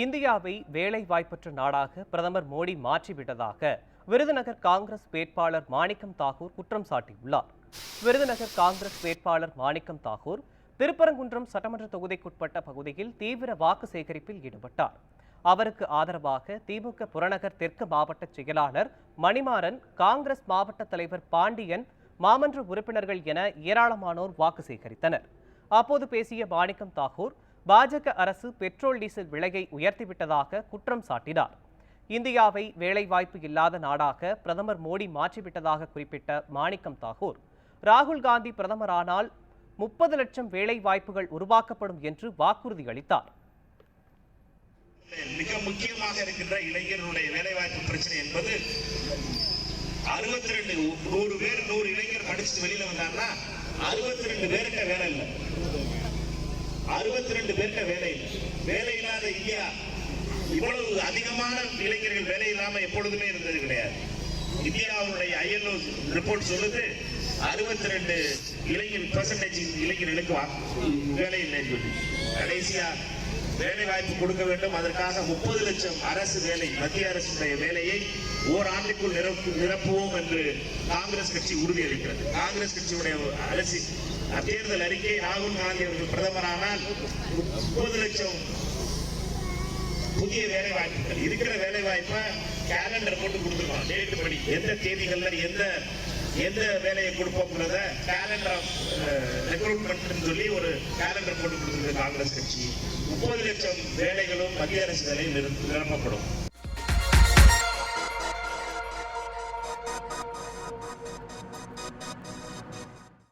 இந்தியாவை வேலைவாய்ப்பற்ற நாடாக பிரதமர் மோடி மாற்றிவிட்டதாக விருதுநகர் காங்கிரஸ் வேட்பாளர் மாணிக்கம் தாகூர் குற்றம் சாட்டியுள்ளார். விருதுநகர் காங்கிரஸ் வேட்பாளர் மாணிக்கம் தாகூர் திருப்பரங்குன்றம் சட்டமன்ற தொகுதிக்குட்பட்ட பகுதியில் தீவிர வாக்கு சேகரிப்பில் ஈடுபட்டார். அவருக்கு ஆதரவாக திமுக புறநகர் தெற்கு மாவட்ட செயலாளர் மணிமாறன் காங்கிரஸ் மாவட்ட தலைவர் பாண்டியன் மாமன்ற உறுப்பினர்கள் என ஏராளமானோர் வாக்கு சேகரித்தனர். அப்போது பேசிய மாணிக்கம் தாகூர் பாஜக அரசு பெட்ரோல் டீசல் விலையை உயர்த்திவிட்டதாக குற்றம் சாட்டினார். இந்தியாவை வேலைவாய்ப்பு இல்லாத நாடாக பிரதமர் மோடி மாற்றிவிட்டதாக குறிப்பிட்ட மாணிக்கம் தாகூர். ராகுல் காந்தி பிரதமரானால் முப்பது லட்சம் வேலை வாய்ப்புகள் உருவாக்கப்படும் என்று வாக்குறுதி அளித்தார். மிக முக்கியமாக இருக்கின்ற இளைஞர்களுடைய வேலைவாய்ப்பு பிரச்சனை என்பது அறுபத்தி ரெண்டு நூறு பேர் நூறு இளைஞர் படிச்சுட்டு வெளியில வந்தாங்கன்னா அறுபத்தி ரெண்டு பேர்கிட்ட வேலை இல்லை. அறுபத்தி ரெண்டு பேர்கிட்ட வேலை இல்லை. வேலை இல்லாத இந்தியா இவ்வளவு அதிகமான இளைஞர்கள் வேலை இல்லாம எப்பொழுதுமே இருந்தது கிடையாது. இந்தியாவுடைய ஐஎன்ஓ ரிப்போர்ட் சொல்லுது அறுபத்தி ரெண்டு இளைஞர் பெர்சன்டேஜ் இளைஞர்களுக்கு வேலை இல்லைன்னு சொல்லி கடைசியா வேலை வாய்ப்பு கொடுக்க வேண்டும். அதற்காக முப்பது லட்சம் அரசு வேலை மத்திய அரசுடைய வேலையை ஓராண்டுக்குள் நிரப்பு நிரப்புவோம் என்று காங்கிரஸ் கட்சி உறுதியளிக்கிறது. காங்கிரஸ் கட்சியுடைய அரசு தேர்தல் அறிக்கை ராகுல் காந்தி அவர்கள் பிரதமரானால் முப்பது லட்சம் புதிய வேலை வாய்ப்புகள் இருக்கிற வேலை வாய்ப்பை கேலண்டர் போட்டு கொடுத்துருக்கோம். டேட் படி எந்த தேதிகள்ல எந்த எந்த வேலையை கொடுப்போம்ன்றத கேலண்டர் ஆஃப் ரெக்ரூட்மெண்ட் சொல்லி ஒரு கேலண்டர் போட்டு கொடுத்துருக்கு காங்கிரஸ் கட்சி. முப்பது லட்சம் வேலைகளும் மத்திய அரசு வேலையில் நிரப்பப்படும்.